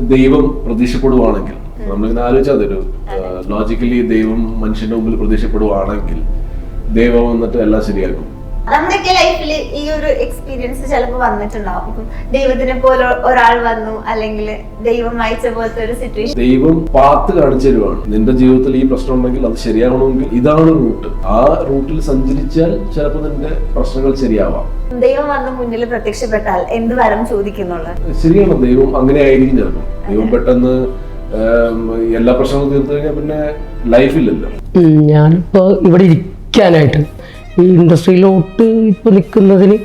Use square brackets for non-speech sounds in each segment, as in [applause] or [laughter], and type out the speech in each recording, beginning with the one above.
ദൈവം പ്രതീക്ഷപ്പെടുവാണെങ്കിൽ നമ്മളിങ്ങനെ ആലോചിച്ചാൽ അതൊരു ലോജിക്കലി ദൈവം മനുഷ്യന്റെ മുമ്പിൽ പ്രതീക്ഷപ്പെടുവാണെങ്കിൽ ദൈവം വന്നിട്ട് എല്ലാം ശരിയാക്കും. നമ്മുടെയൊക്കെ ലൈഫിൽ ഈ ഒരു എക്സ്പീരിയൻസ് ചിലപ്പോൾ വന്നിട്ടുണ്ടാവും. ദൈവത്തിനെ പോലെ ഒരാൾ വന്നു അല്ലെങ്കിൽ ദൈവം അയച്ച പോലത്തെ ഒരു സിറ്റുവേഷൻ ദൈവം പാത്ത് കാണിച്ചു തരുവാണ്. നിന്റെ ജീവിതത്തിൽ ഈ പ്രശ്നം ഉണ്ടെങ്കിൽ അത് ശരിയാവണമെങ്കിൽ ഇതാണ് റൂട്ട് ആ റൂട്ടിൽ സഞ്ചരിച്ചാൽ ചിലപ്പോൾ നിന്റെ പ്രശ്നങ്ങൾ ശരിയാവാം. ദൈവം വന്ന് മുന്നിൽ പ്രത്യക്ഷപ്പെട്ടാൽ എന്ത് വരം ചോദിക്കുന്നുള്ള? ശരിയാണ് ദൈവം അങ്ങനെ ആയിരിക്കും ചിലപ്പോൾ ദൈവം പെട്ടെന്ന് എല്ലാ പ്രശ്നങ്ങളും തീർത്തു കഴിഞ്ഞാൽ പിന്നെ ലൈഫില്ലല്ലോ ഞാനിപ്പോ ഇവിടെ ഇരിക്കാനായിട്ട് ഈ ഇൻഡസ്ട്രിയിലോട്ട് ഇപ്പൊ നിൽക്കുന്നതിന്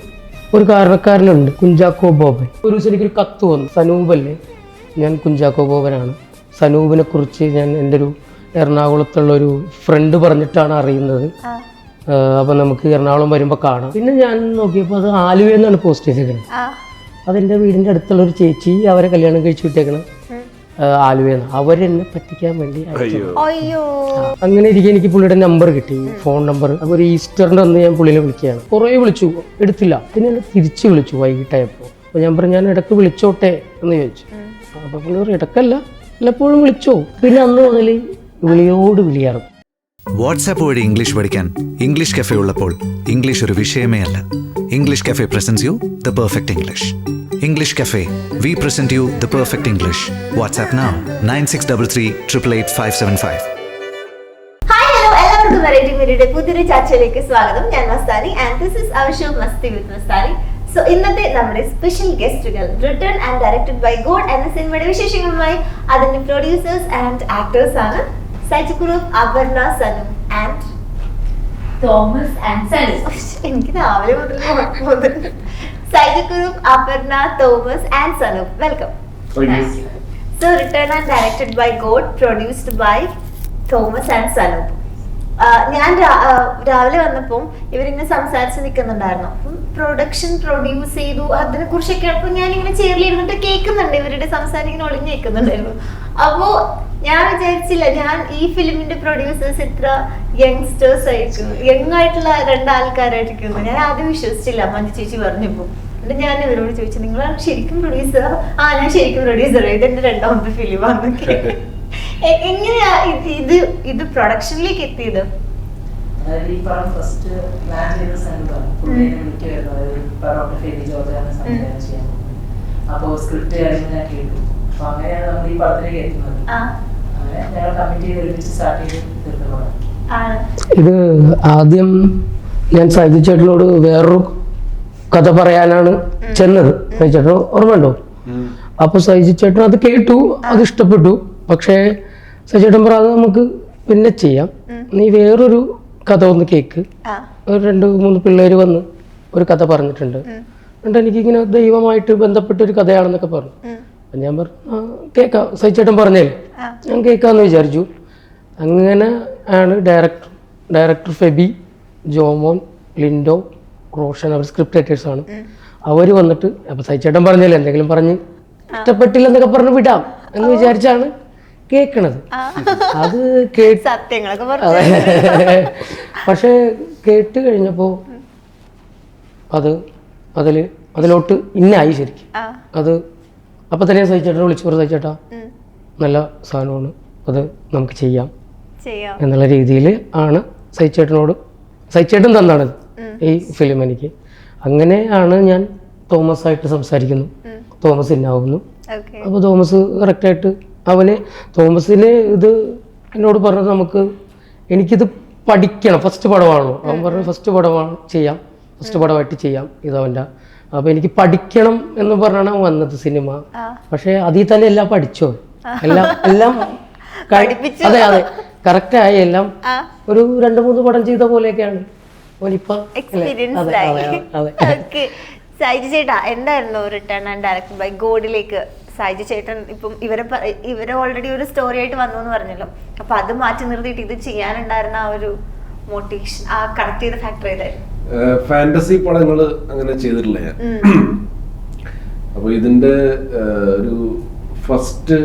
ഒരു കാരണക്കാരനുണ്ട് കുഞ്ചാക്കോ ബോബൻ. ഒരു ദിവസം എനിക്കൊരു കത്ത് വന്നു. സനൂപല്ലേ? ഞാൻ കുഞ്ചാക്കോ ബോബനാണ്. സനൂപിനെ കുറിച്ച് ഞാൻ എന്റെ ഒരു എറണാകുളത്തുള്ള ഒരു ഫ്രണ്ട് പറഞ്ഞിട്ടാണ് അറിയുന്നത് അപ്പോൾ നമുക്ക് എറണാകുളം വരുമ്പോ കാണാം. പിന്നെ ഞാൻ നോക്കിയപ്പോൾ അത് ആലുവയെന്നാണ് പോസ്റ്റ് ചെയ്തേക്കുന്നത് അതെന്റെ വീടിന്റെ അടുത്തുള്ള ഒരു ചേച്ചി അവരെ കല്യാണം കഴിച്ചു വിട്ടേക്കണം. ആലുവയെന്ന്. അവരെന്നെ പറ്റിക്കാൻ വേണ്ടി അയ്യോ. അങ്ങനെ ഇരിക്കെ എനിക്ക് പുള്ളിയുടെ നമ്പർ കിട്ടി ഫോൺ നമ്പർ അപ്പോൾ ഒരു ഈസ്റ്ററിന്റെ അന്ന് ഞാൻ പുള്ളിനെ വിളിക്കുകയാണ്. കുറേ വിളിച്ചു എടുത്തില്ല. പിന്നെ തിരിച്ചു തിരിച്ച് വിളിച്ചു വൈകിട്ടായപ്പോൾ അപ്പോൾ ഞാൻ പറഞ്ഞു ഞാൻ ഇടയ്ക്ക് വിളിച്ചോട്ടെ എന്ന് ചോദിച്ചു. അപ്പോൾ പുള്ളി പറഞ്ഞു ഇടക്കല്ല. എല്ലപ്പോഴും വിളിച്ചോ പിന്നെ അന്ന് മുതൽ വിളിയോട് വിളിയാറും വാട്സാപ്പ് വഴി ഇംഗ്ലീഷ് പഠിക്കാൻ ഇംഗ്ലീഷ് കഫേ ഉള്ളപ്പോൾ ഇംഗ്ലീഷ് ഒരു വിഷയമേ അല്ല. English cafe presents you the perfect English English cafe we present you the perfect English WhatsApp now nine six double three triple eight five seven five variety പുതിയൊരു ചർച്ചയിലേക്ക് സ്വാഗതം. ഞാൻ Mastani and this is our show Masti with Mastani. So ഇന്നത്തെ നമ്മുടെ special ഗസ്റ്റുകൾ return and directed by God എന്ന സിനിമയുടെ വിശേഷങ്ങളുമായി അതിന്റെ പ്രൊഡ്യൂസേഴ്സ് ആൻഡ് ആക്ടേഴ്സ് ആണ്. Sajguru Aparna Sanu and Thomas and Sanu. എനിക്ക് രാവിലെ മുതൽ Sajguru Aparna Thomas and Sanu. Welcome so return and directed by God produced by Thomas and Sanu. ഞാൻ രാവിലെ വന്നപ്പോൾ ഇവരിങ്ങനെ സംസാരിച്ച് നിൽക്കുന്നുണ്ടായിരുന്നു. പ്രൊഡക്ഷൻ പ്രൊഡ്യൂസ് ചെയ്തു അതിനെ കുറിച്ചൊക്കെ അപ്പൊ ഞാൻ ഇങ്ങനെ ചേർലിരുന്നിട്ട് കേൾക്കുന്നുണ്ട്. ഇവരുടെ സംസാരം ഇങ്ങനെ ഒളിഞ്ഞു കേൾക്കുന്നുണ്ടായിരുന്നു അപ്പോ ഞാൻ വിചാരിച്ചില്ല ഞാൻ ഈ ഫിലിമിന്റെ പ്രൊഡ്യൂസേഴ്സ് ഇത്ര യങ്സ്റ്റേഴ്സ് ആയിരിക്കും. യങ് ആയിട്ടുള്ള രണ്ടാൾക്കാരായിരിക്കും ഞാൻ ആദ്യം വിശ്വസിച്ചില്ല. മഞ്ജു ചേച്ചി പറഞ്ഞപ്പോ. എന്നിട്ട് ഞാൻ ഇവരോട് ചോദിച്ചു നിങ്ങൾ ശരിക്കും പ്രൊഡ്യൂസർ ആ ഞാൻ ശരിക്കും പ്രൊഡ്യൂസർ ഇത് എന്റെ രണ്ടാമത്തെ ഫിലിമാന്നൊക്കെ [laughs] എങ്ങനെയാ ഇത് ഇത് ഇത് പ്രൊഡക്ഷനിലേക്ക് എത്തിയത്? അതായത് ഈ പടം ഫസ്റ്റ് പ്ലാൻ ചെയ്ത സമയത്താണ് പുള്ളിയെ വിളിക്കുമായിരുന്നു. അതായത് ഡോക്ടർ ഫെബി ജോർജാണ് സംവിധാനം ചെയ്യാൻ. അപ്പോൾ സ്ക്രിപ്റ്റ് കാര്യങ്ങൾ ഞാൻ കേട്ടു. അപ്പോൾ അങ്ങനെയാണ് നമ്മൾ ഈ പടത്തിലേക്ക് എത്തുന്നത്. ആ. അങ്ങനെ ഞങ്ങൾ കമ്മിറ്റി ചെയ്ത് ഒരുമിച്ച് സ്റ്റാർട്ട് ചെയ്ത് ഇത് ആദ്യം ഞാൻ സൈജു ചേട്ടനോട് വേറൊരു കഥ പറയാനാണ് ചെന്നത്. സൈജു ചേട്ടൻ ഓർമ്മയുണ്ടോ? അപ്പൊ സൈജു ചേട്ടൻ അത് കേട്ടു അത് ഇഷ്ടപ്പെട്ടു. പക്ഷേ സൈജു ചേട്ടൻ പറ അത് നമുക്ക് പിന്നെ ചെയ്യാം. നീ വേറൊരു കഥ ഒന്ന് കേക്ക്. ഒരു രണ്ട് മൂന്ന് പിള്ളേർ വന്ന് ഒരു കഥ പറഞ്ഞിട്ടുണ്ട്. എന്നിട്ട് എനിക്കിങ്ങനെ ദൈവമായിട്ട് ബന്ധപ്പെട്ട ഒരു കഥയാണെന്നൊക്കെ പറഞ്ഞു. അപ്പം ഞാൻ പറഞ്ഞു കേൾക്കാം സഹിച്ചേട്ടൻ പറഞ്ഞേ ഞാൻ കേൾക്കാമെന്ന് വിചാരിച്ചു. അങ്ങനെ ആണ് ഡയറക്ടർ ഡയറക്ടർ ഫെബി ജോമോൻ ലിൻഡോ റോഷൻ അവർ സ്ക്രിപ്റ്റ് റൈറ്റേഴ്സ് ആണ്. അവർ വന്നിട്ട് അപ്പം സഹിച്ചേട്ടൻ പറഞ്ഞേ എന്തെങ്കിലും പറഞ്ഞ് ഇഷ്ടപ്പെട്ടില്ലെന്നൊക്കെ പറഞ്ഞ് വിടാം എന്ന് വിചാരിച്ചാണ് കേൾക്കണത് അത് കേട്ട് സത്യങ്ങളൊക്കെ പക്ഷേ കേട്ട് കഴിഞ്ഞപ്പോൾ അത് അതിൽ അതിലോട്ട് ഇന്നായി ശരിക്കും. അത് അപ്പം തന്നെ സഹിച്ചേട്ടാ വിളിച്ചു പറഞ്ഞു സഹിച്ചേട്ടാ നല്ല സാധനമാണ് അത് നമുക്ക് ചെയ്യാം. എന്നുള്ള രീതിയിൽ ആണ് സഹിച്ചേട്ടനോട് സഹിച്ചേട്ടൻ തന്നാണ് ഈ ഫിലിം എനിക്ക്. അങ്ങനെയാണ് ഞാൻ തോമസ് ആയിട്ട് സംസാരിക്കുന്നു തോമസ് ഇന്നാവുന്നു. അപ്പൊ അപ്പോൾ തോമസ് കറക്റ്റായിട്ട് അവന് തോമസിന് ഇത് എന്നോട് പറഞ്ഞത് നമുക്ക് എനിക്കിത് പഠിക്കണം. ഫസ്റ്റ് പടമാണല്ലോ. അവൻ പറഞ്ഞു ഫസ്റ്റ് പടമാണ് ചെയ്യാം. ഫസ്റ്റ് പടമായിട്ട് ചെയ്യാം. ഇത് അവന്റെ. അപ്പോൾ എനിക്ക് പഠിക്കണം എന്ന് പറഞ്ഞാണ് വന്നത് സിനിമ. പക്ഷേ അതിൽ തന്നെ എല്ലാം പഠിച്ചോ എല്ലാം എല്ലാം. [laughs] അതെ അതെ. കറക്റ്റായി എല്ലാം ഒരു രണ്ട് മൂന്ന് പടം ചെയ്ത പോലെയൊക്കെയാണ്. ചേട്ടാ [laughs] എന്തായിരുന്നു റിട്ടേൺ ആൻഡ് ഡയറക്ടർ ബൈ ഗോഡിലേക്ക് സൈജു ചേട്ടൻ ഇപ്പം ഇവരെ ഇവരെ ഓൾറെഡി ഒരു സ്റ്റോറി ആയിട്ട് വന്നു എന്ന് പറഞ്ഞല്ലോ. അപ്പൊ അത് മാറ്റി നിർത്തിയിട്ട് ഇത് ചെയ്യാനുണ്ടായിരുന്ന ആ ഒരു മോട്ടിവേഷൻ ആ കണക്ട് ചെയ്ത ഫാക്ടർ ഏതായിരുന്നു? ഫാന്റസി പടങ്ങൾ അങ്ങനെ ചെയ്തിട്ടില്ല ഞാൻ. [clears throat] അപ്പൊ ഇതിന്റെ ഒരു ഫസ്റ്റ്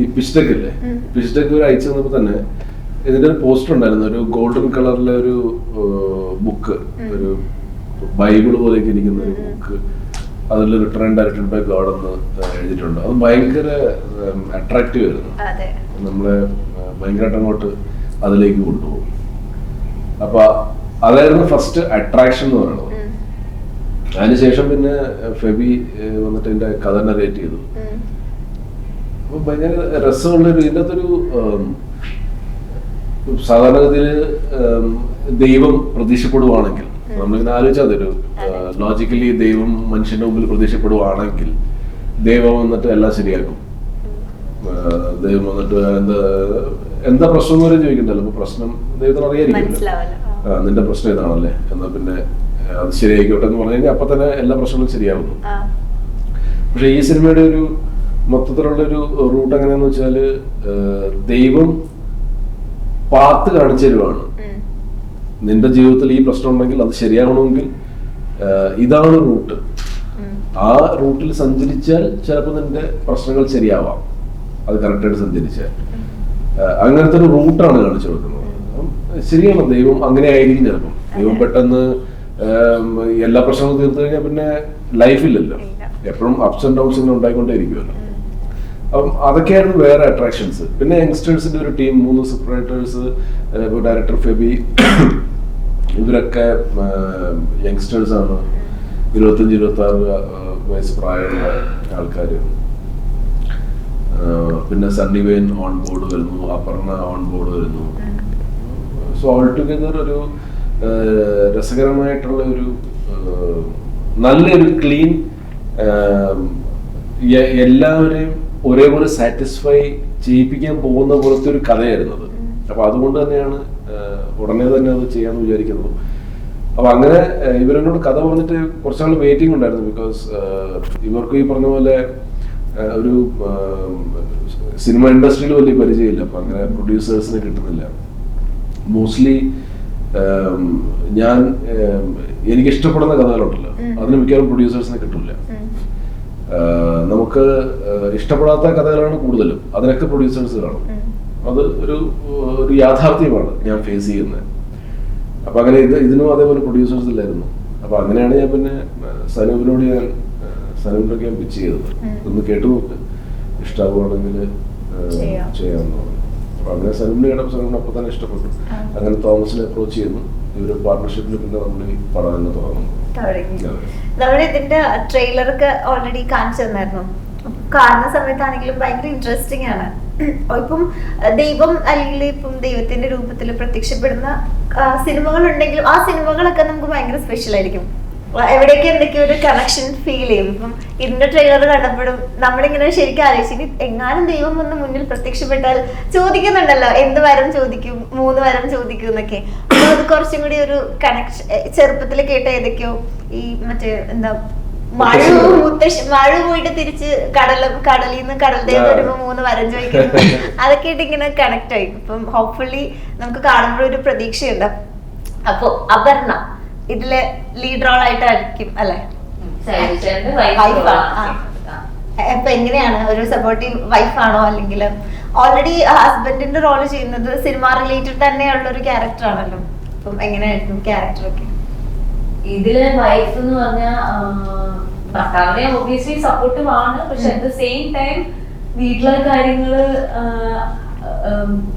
ഈ പിസ്റ്റക്ക് അല്ലേ പിസ്റ്റക്ക് ഒരു അയച്ചു തന്നപ്പോ തന്നെ ഇതിന്റെ ഒരു പോസ്റ്റർ ഉണ്ടായിരുന്നു. ഒരു ഗോൾഡൻ കളറിലെ ഒരു ബുക്ക് ഒരു ബൈബിൾ പോലെയൊക്കെ ഇരിക്കുന്ന ഒരു ബുക്ക് അതിൽ റിട്ടേൺ ഡയറക്ടഡ് ബൈ ഗോഡ് എന്ന് എഴുതിയിട്ടുണ്ട്. അത് ഭയങ്കര അട്രാക്റ്റീവ് ആയിരുന്നു. നമ്മളെ ഭയങ്കരമായിട്ട് അങ്ങോട്ട് അതിലേക്ക് കൊണ്ടുപോകും. അപ്പൊ അതായിരുന്നു ഫസ്റ്റ് അട്രാക്ഷൻ എന്ന് പറയുന്നത്. അതിനുശേഷം പിന്നെ ഫെബി വന്നിട്ട് എന്റെ കഥ നറേറ്റ് ചെയ്തു. അപ്പൊ ഭയങ്കര രസമുള്ളൊരു ഇതിന്റെ അകത്തൊരു സാധാരണഗതിയിൽ ദൈവം പ്രതീക്ഷപ്പെടുവാണെങ്കിൽ നമ്മളിങ്ങനെ ആലോചിച്ചാൽ അതൊരു ലോജിക്കലി ദൈവം മനുഷ്യന്റെ മുമ്പിൽ പ്രതീക്ഷപ്പെടുവാണെങ്കിൽ ദൈവം വന്നിട്ട് എല്ലാം ശരിയാക്കും. ദൈവം വന്നിട്ട് എന്താ എന്താ പ്രശ്നം വരെ ചോദിക്കണ്ടല്ലോ? അപ്പൊ പ്രശ്നം ദൈവത്തിന്. ആ, നിന്റെ പ്രശ്നം ഇതാണല്ലേ? എന്നാ പിന്നെ അത് ശരിയായിക്കോട്ടെ എന്ന് പറഞ്ഞു കഴിഞ്ഞാൽ അപ്പൊ തന്നെ എല്ലാ പ്രശ്നങ്ങളും ശരിയാവുന്നു. പക്ഷെ ഈ സിനിമയുടെ ഒരു മൊത്തത്തിലുള്ള ഒരു റൂട്ട് എങ്ങനെയാന്ന് വെച്ചാൽ ദൈവം പാത്ത് കാണിച്ചു തരുവാണ്. നിന്റെ ജീവിതത്തിൽ ഈ പ്രശ്നം ഉണ്ടെങ്കിൽ അത് ശരിയാകണമെങ്കിൽ ഇതാണ് റൂട്ട്. ആ റൂട്ടിൽ സഞ്ചരിച്ചാൽ ചിലപ്പോൾ നിന്റെ പ്രശ്നങ്ങൾ ശരിയാവാം. അത് കറക്റ്റായിട്ട് സഞ്ചരിച്ചാൽ. അങ്ങനത്തെ ഒരു റൂട്ടാണ് കാണിച്ചു കൊടുക്കുന്നത്. ശരിയാണ് ദൈവം അങ്ങനെ ആയിരിക്കും ചിലപ്പം. ദൈവം പെട്ടെന്ന് എല്ലാ പ്രശ്നങ്ങളും തീർത്തു കഴിഞ്ഞാൽ പിന്നെ ലൈഫില്ലല്ലോ എപ്പോഴും അപ്സ് ആൻഡ് ഡൗൺസ് ഇങ്ങനെ ഉണ്ടായിക്കൊണ്ടേ ഇരിക്കുമല്ലോ അപ്പം അതൊക്കെയായിരുന്നു വേറെ അട്രാക്ഷൻസ് പിന്നെ യങ്സ്റ്റേഴ്സിന്റെ ഒരു ടീം മൂന്ന് സൂപ്പർ റൈറ്റേഴ്സ് ഡയറക്ടർ ഫെബി ഇവരൊക്കെ യങ്സ്റ്റേഴ്സ് ആണ്. ഇരുപത്തഞ്ച് ഇരുപത്തി ആറ് വയസ്സ് പ്രായമുള്ള ആൾക്കാർ പിന്നെ സണ്ണി വെയിൻ ഓൺ ബോർഡ് വരുന്നു. അപർണ ഓൺ ബോർഡ് വരുന്നു. സോ ഓൾ ടുഗെദർ ഒരു രസകരമായിട്ടുള്ള ഒരു നല്ലൊരു ക്ലീൻ എല്ലാവരെയും ഒരേപോലെ സാറ്റിസ്ഫൈ ചെയ്യിപ്പിക്കാൻ പോകുന്ന പോലത്തെ ഒരു കഥയായിരുന്നു അത്. അപ്പൊ അതുകൊണ്ട് തന്നെയാണ് ഉടനെ തന്നെ അത് ചെയ്യാന്ന് വിചാരിക്കുന്നത് അപ്പൊ അങ്ങനെ ഇവരെന്നോട് കഥ പറഞ്ഞിട്ട് കുറച്ചാൾ വെയിറ്റിംഗ് ഉണ്ടായിരുന്നു ബിക്കോസ് ഇവർക്ക് ഈ പറഞ്ഞ പോലെ ഒരു സിനിമ ഇൻഡസ്ട്രിയിൽ വലിയ പരിചയമില്ല. അപ്പൊ അങ്ങനെ പ്രൊഡ്യൂസേഴ്സിന് കിട്ടുന്നില്ല. മോസ്റ്റ്ലി ഞാൻ എനിക്ക് ഇഷ്ടപ്പെടുന്ന കഥകളുണ്ടല്ലോ. അതിന് മിക്കവാറും പ്രൊഡ്യൂസേഴ്സിനെ കിട്ടില്ല. നമുക്ക് ഇഷ്ടപ്പെടാത്ത കഥകളാണ് കൂടുതലും. അതിനൊക്കെ പ്രൊഡ്യൂസേഴ്സ് കാണും. അത് ഒരു ഒരു യാഥാർത്ഥ്യമാണ് ഞാൻ ഫേസ് ചെയ്യുന്നത്. അപ്പൊ അങ്ങനെ ഇത് ഇതിനും അതേപോലെ പ്രൊഡ്യൂസേഴ്സ് ഇല്ലായിരുന്നു. അപ്പൊ അങ്ങനെയാണ് ഞാൻ പിന്നെ സനൂപിനോട് ഞാൻ സനൂപിനൊക്കെ ഞാൻ പിച്ച് ചെയ്തത്. ഒന്ന് കേട്ടു നോക്ക് ഇഷ്ടമാവുകയാണെങ്കിൽ ചെയ്യാം. ചെയ്യാമെന്ന് പറഞ്ഞു. അപ്പൊ അങ്ങനെ സനൂപിന് കേട്ടപ്പോൾ സനൂപിന് അപ്പൊ തന്നെ ഇഷ്ടപ്പെട്ടു. അങ്ങനെ തോമസിനെ അപ്രോച്ച് ചെയ്യുന്നു. ഇവർ പാർട്ണർഷിപ്പിൽ പിന്നെ നമ്മൾ ഈ പടം തന്നെ തുടങ്ങുന്നു. നമ്മുടെ ഇതിന്റെ ട്രെയിലറൊക്കെ ഓൾറെഡി കാണിച്ചു തന്നായിരുന്നു. കാണുന്ന സമയത്താണെങ്കിലും ഭയങ്കര ഇൻട്രസ്റ്റിംഗ് ആണ്. ഇപ്പം ദൈവം അല്ലെങ്കിൽ ഇപ്പം ദൈവത്തിന്റെ രൂപത്തിൽ പ്രത്യക്ഷപ്പെടുന്ന സിനിമകൾ ഉണ്ടെങ്കിലും ആ സിനിമകളൊക്കെ നമുക്ക് ഭയങ്കര സ്പെഷ്യൽ ആയിരിക്കും. എവിടെയൊക്കെ എന്തൊക്കെയോ ഒരു കണക്ഷൻ ഫീൽ ചെയ്യും. ഇപ്പം ഇതിന്റെ ട്രെയിലർ കണ്ടപ്പോഴും നമ്മളിങ്ങനെ ശരിക്കും ആലോചിച്ചു എങ്ങാനും ദൈവം വന്ന് മുന്നിൽ പ്രത്യക്ഷപ്പെട്ടാൽ ചോദിക്കുന്നുണ്ടല്ലോ എന്ത് വരം ചോദിക്കും? മൂന്ന് വരം ചോദിക്കും? എന്നൊക്കെ. അപ്പൊ അത് കുറച്ചും കൂടി ഒരു കണക്ഷൻ ചെറുപ്പത്തിൽ കേട്ട ഏതൊക്കെയോ ഈ മറ്റേ എന്താ മഴ മുത്തശ്ശി മഴ പോയിട്ട് തിരിച്ച് കടലും കടലിൽ നിന്ന് കടൽ ദേവ വരുമ്പോ മൂന്ന് വരം ചോദിക്കുന്നു. [laughs] അതൊക്കെ ആയിട്ട് ഇങ്ങനെ കണക്ട് ആയി. ഇപ്പം ഹോപ്പ്ഫുള്ളി നമുക്ക് കാണുമ്പോൾ ഒരു പ്രതീക്ഷയുണ്ട്. അപ്പൊ അപർണ ഇതിലെ ലീഡ് റോൾ ആയിട്ടായിരിക്കും അല്ലെ? അപ്പൊ എങ്ങനെയാണ്? ഒരു സപ്പോർട്ടീവ് വൈഫാണോ അല്ലെങ്കിൽ ഓൾറെഡി ഹസ്ബൻഡിന്റെ റോൾ ചെയ്യുന്നത് സിനിമ റിലേറ്റഡ് തന്നെയുള്ള ഒരു ക്യാരക്ടർ ആണല്ലോ. അപ്പം എങ്ങനെയായിരുന്നു ക്യാരക്ടർ ഒക്കെ? ഇതിലെ വൈഫ് എന്ന് പറഞ്ഞാൽ ഭർത്താവിനെ ഒബിയസ്ലി സപ്പോർട്ടീവ് ആണ്. പക്ഷെ അറ്റ് ദ സെയിം ടൈം വീട്ടിലെ കാര്യങ്ങൾ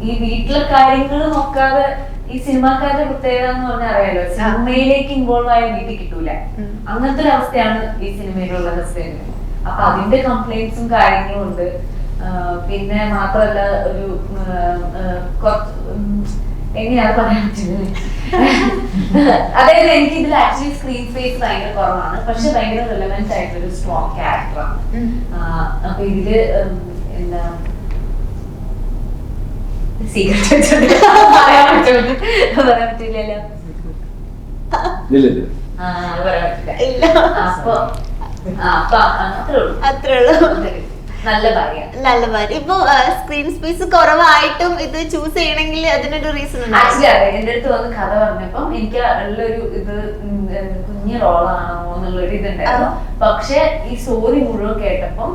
ഈ വീട്ടിലെ കാര്യങ്ങൾ നോക്കാതെ ഈ സിനിമാക്കാരുടെ പ്രത്യേകത എന്ന് പറഞ്ഞാൽ അറിയാലോ സിനിമയിലേക്ക് ഇൻവോൾവ് ആയ വീട്ടിൽ കിട്ടൂല. അങ്ങനത്തെ ഒരു അവസ്ഥയാണ് ഈ സിനിമയിലുള്ള ഹസ്ബൻഡ് അപ്പൊ അതിന്റെ കംപ്ലൈന്റ്സും കാര്യങ്ങളും ഉണ്ട്. പിന്നെ മാത്രല്ല ഒരു എങ്ങനെയാ പറയാൻ പറ്റുന്നത്? അതായത് എനിക്ക് ഇതിൽ ആക്ച്വലി സ്ക്രീൻ സ്പേസ് ഭയങ്കര കുറവാണ്. പക്ഷെ ഭയങ്കര റിലവൻസ് ആയിട്ടൊരു സ്ട്രോങ് ക്യാരക്ടറാണ്. അപ്പൊ ഇതിൽ എന്താ സീക്രട്ട് പറയാൻ പറയാൻ പറ്റില്ലല്ലോ ഇല്ല ഇല്ല. ആ, പറയാൻ പറ്റില്ല ഇല്ല. അപ്പൊ ആ, അപ്പൊ അത്രേ ഉള്ളൂ. അത്രേ ഉള്ളൂ. നല്ല ഭാര്യ നല്ല ഇപ്പൊ സ്ക്രീൻ സ്പേസ് കുറവായിട്ടും ഇത് ചൂസ് ചെയ്യണമെങ്കിൽ അതിനൊരു റീസൺ അതെ എന്റെ അടുത്ത് വന്ന് കഥ പറഞ്ഞപ്പം എനിക്ക് ഉള്ളൊരു ഇത് കുഞ്ഞു റോളാണോ എന്നുള്ളൊരു ഇതുണ്ടായിരുന്നു. പക്ഷെ ഈ സോറി മുഴുവൻ കേട്ടപ്പം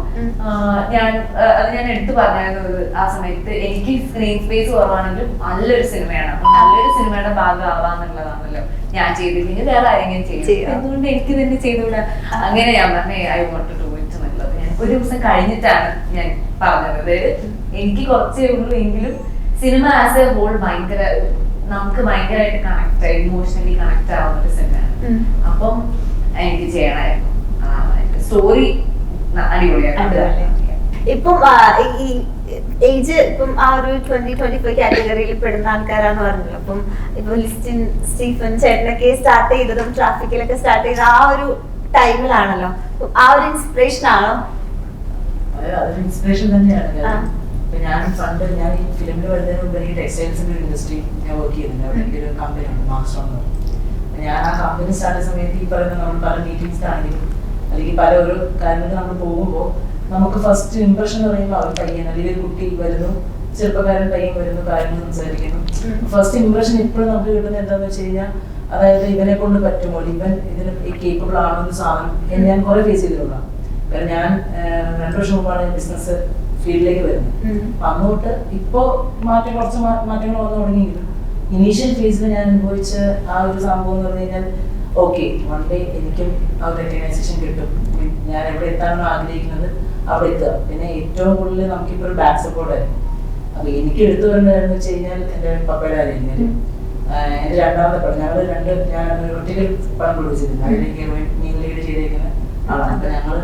ഞാൻ അത് ഞാൻ എടുത്തു പറഞ്ഞായിരുന്നു ആ സമയത്ത് എനിക്ക് സ്ക്രീൻ സ്പേസ് കുറവാണെങ്കിലും നല്ലൊരു സിനിമയാണ്. നല്ലൊരു സിനിമയുടെ ഭാഗമാവാന്നുള്ളതാണല്ലോ ഞാൻ ചെയ്തില്ലെങ്കിൽ വേറെ ആരെങ്കിലും ചെയ്യും ചെയ്യും. എന്തുകൊണ്ട് എനിക്ക് തന്നെ ചെയ്തുകൂടാ അങ്ങനെ ഞാൻ പറഞ്ഞേ I want to do it എന്നുള്ളത് ഞാൻ ഒരു ദിവസം കഴിഞ്ഞിട്ടാണ് ഞാൻ പറഞ്ഞത്. അതായത് എനിക്ക് കുറച്ചേ ഉള്ളൂ എങ്കിലും സിനിമ ആസ് എ ഹോൾ ഭയങ്കര നമുക്ക് ഭയങ്കരമായിട്ട് കണക്ട് ഇമോഷണലി കണക്ട് ആവുന്ന ഒരു സിനിമയാണ്. അപ്പം എനിക്ക് ചെയ്യണമായിരുന്നു. സ്റ്റോറി അടിപൊളിയായിട്ട് ഇപ്പം ഈ ഏജ് ഇപ്പം ആ ഒരു ട്വന്റി ട്വന്റി ഫൈവ് കാറ്റഗറിയിൽ പെടുന്ന ആൾക്കാരാന്ന് പറഞ്ഞല്ലോ. അപ്പം ഇപ്പൊ ലിസ്റ്റിൻ സ്റ്റീഫൻ ചേട്ടനൊക്കെ സ്റ്റാർട്ട് ചെയ്തതും ട്രാഫിക്കിലൊക്കെ സ്റ്റാർട്ട് ചെയ്ത ആ ഒരു ടൈമിലാണല്ലോ ആ ഒരു ഇൻസ്പിറേഷൻ ആണോ അതൊരു ഇൻസ്പിറേഷൻ തന്നെയാണ് ഇപ്പൊ ഞാൻ പണ്ട് ഞാൻ ഈ ഫിലിമിൽ വരുന്നതിന് മുമ്പ് ഈ ടെക്സ്റ്റൈൽസിന്റെ ഒരു ഇൻഡസ്ട്രി ഞാൻ വർക്ക് ചെയ്യുന്നുണ്ട്. അവിടെ എനിക്കൊരു കമ്പനി ഉണ്ട് മാസ്റ്റർ എന്ന് ഞാൻ ആ കമ്പനി സ്റ്റാർട്ട് സമയത്ത് ഈ പറയുന്ന നമ്മൾ പല മീറ്റിംഗ്സിലാണെങ്കിലും അല്ലെങ്കിൽ പല ഓരോ കാര്യങ്ങൾ നമ്മൾ പോകുമ്പോൾ നമുക്ക് ഫസ്റ്റ് ഇംപ്രഷൻ എന്ന് പറയുമ്പോൾ അവർ പയ്യൻ അല്ലെങ്കിൽ ഒരു കുട്ടി വരുന്നു ചെറുപ്പക്കാരൻ പയ്യൻ വരുന്നു കാര്യങ്ങൾ സംസാരിക്കുന്നു. ഫസ്റ്റ് ഇംപ്രഷൻ ഇപ്പോഴും നമുക്ക് കിട്ടുന്നത് എന്താണെന്ന് വെച്ച് കഴിഞ്ഞാൽ അതായത് ഇവനെ കൊണ്ട് പറ്റുമോ? ഇവൻ ഇതിന് കേപ്പബിൾ ആണോ എന്ന് സാധനം ഞാൻ കുറെ ഫേസ് ചെയ്തിട്ടുള്ള കാരണം ഞാൻ രണ്ടു വർഷം മുമ്പാണ് ബിസിനസ് ഫീൽഡിലേക്ക് വരുന്നത്. അങ്ങോട്ട് ഇപ്പോ മാറ്റം കുറച്ച് മാറ്റങ്ങൾ വന്നു തുടങ്ങിയെങ്കിലും ഇനീഷ്യൽ ഫേസിൽ ഞാൻ അനുഭവിച്ച ആ ഒരു സംഭവം എന്ന് പറഞ്ഞു കഴിഞ്ഞാൽ ഓക്കെ വൺ ഡേ എനിക്കും ആ ഒരു റെക്കഗ്നൈസേഷൻ കിട്ടും. ഞാൻ എവിടെ എത്താനാണ് ആഗ്രഹിക്കുന്നത് അവിടെ എത്തുക. പിന്നെ ഏറ്റവും കൂടുതൽ നമുക്കിപ്പോൾ ഒരു ബാക്ക് സപ്പോർട്ട് ആയിരുന്നു. അപ്പൊ എനിക്ക് എടുത്തു വരേണ്ടതെന്ന് വെച്ച് കഴിഞ്ഞാൽ എന്റെ പപ്പയുടെ കാര്യം എന്റെ രണ്ടാമത്തെ പടം. ഞങ്ങൾ രണ്ട് ഞാൻ ഒറ്റയ്ക്ക് പടം ചെയ്തിട്ടുണ്ട് അതിലേക്ക് മീൻ ലീഡ് ചെയ്തേക്കുന്ന ആളാണ്. അപ്പൊ ഞങ്ങൾ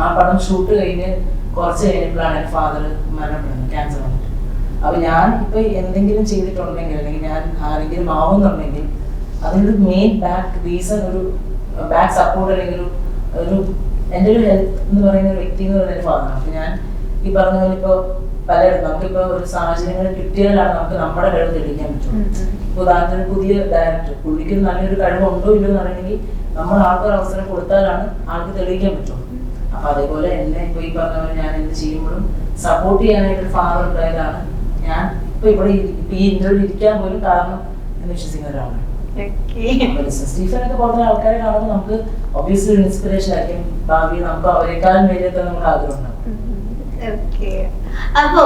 ആ പടം ഷൂട്ട് കഴിഞ്ഞ് കുറച്ച് കഴിഞ്ഞപ്പോഴാണ് എന്റെ ഫാദർ മരണപ്പെടുന്നത് ക്യാൻസർ വന്നിട്ട്. അപ്പൊ ഞാൻ ഇപ്പൊ എന്തെങ്കിലും ചെയ്തിട്ടുണ്ടെങ്കിൽ അല്ലെങ്കിൽ ഞാൻ ആരെങ്കിലും ആവുന്നുണ്ടെങ്കിൽ അതിനൊരു മെയിൻ ബാക്ക് റീസൺ ഒരു ബാക്ക് സപ്പോർട്ട് അല്ലെങ്കിൽ ഒരു ഒരു എന്റെ ഒരു ഹെൽത്ത് എന്ന് പറയുന്ന ഒരു വ്യക്തി എന്ന് പറയുന്ന ഫാദറാണ് അപ്പൊ ഞാൻ ഈ പറഞ്ഞ പോലെ ഇപ്പൊ പലയിടത്തും നമുക്കിപ്പോ ഒരു സാഹചര്യങ്ങൾ കിട്ടിയാലാണ് നമുക്ക് നമ്മുടെ കഴിവ് തെളിയിക്കാൻ പറ്റുള്ളൂ. ഉദാഹരണത്തിന് പുതിയ ഡയറക്ടർ പുള്ളിക്ക് നല്ലൊരു കഴിവുണ്ടോ ഇല്ലയോ എന്ന് അറിയണമെങ്കിൽ നമ്മൾ ആൾക്കൊരു അവസരം കൊടുത്താലാണ് ആൾക്ക് തെളിയിക്കാൻ പറ്റുള്ളൂ. അപ്പൊ അതേപോലെ എന്നെ ഇപ്പൊ ഈ പറഞ്ഞ പോലെ ഞാൻ എന്ത് ചെയ്യുമ്പോഴും സപ്പോർട്ട് ചെയ്യാനായിട്ട് ഫാദർ ഉണ്ടായതാണ് ഞാൻ. ഇപ്പൊ ഇവിടെ ഈ ഇന്റർവ്യൂ ഇരിക്കാൻ പോലും കാരണം എന്ന് വിശ്വസിക്കുന്ന ഒരാളാണ്. സ്റ്റീഫനൊക്കെ ആൾക്കാരെ കാണുമ്പോൾ നമുക്ക് ഒബിയസ്ലി ഒരു ഇൻസ്പിറേഷൻ ആയിരിക്കും. ഭാവി നമുക്ക് അവരെക്കാളും വലിയ നമുക്ക് ആഗ്രഹം ഉണ്ടാവും ഓക്കെ അപ്പോ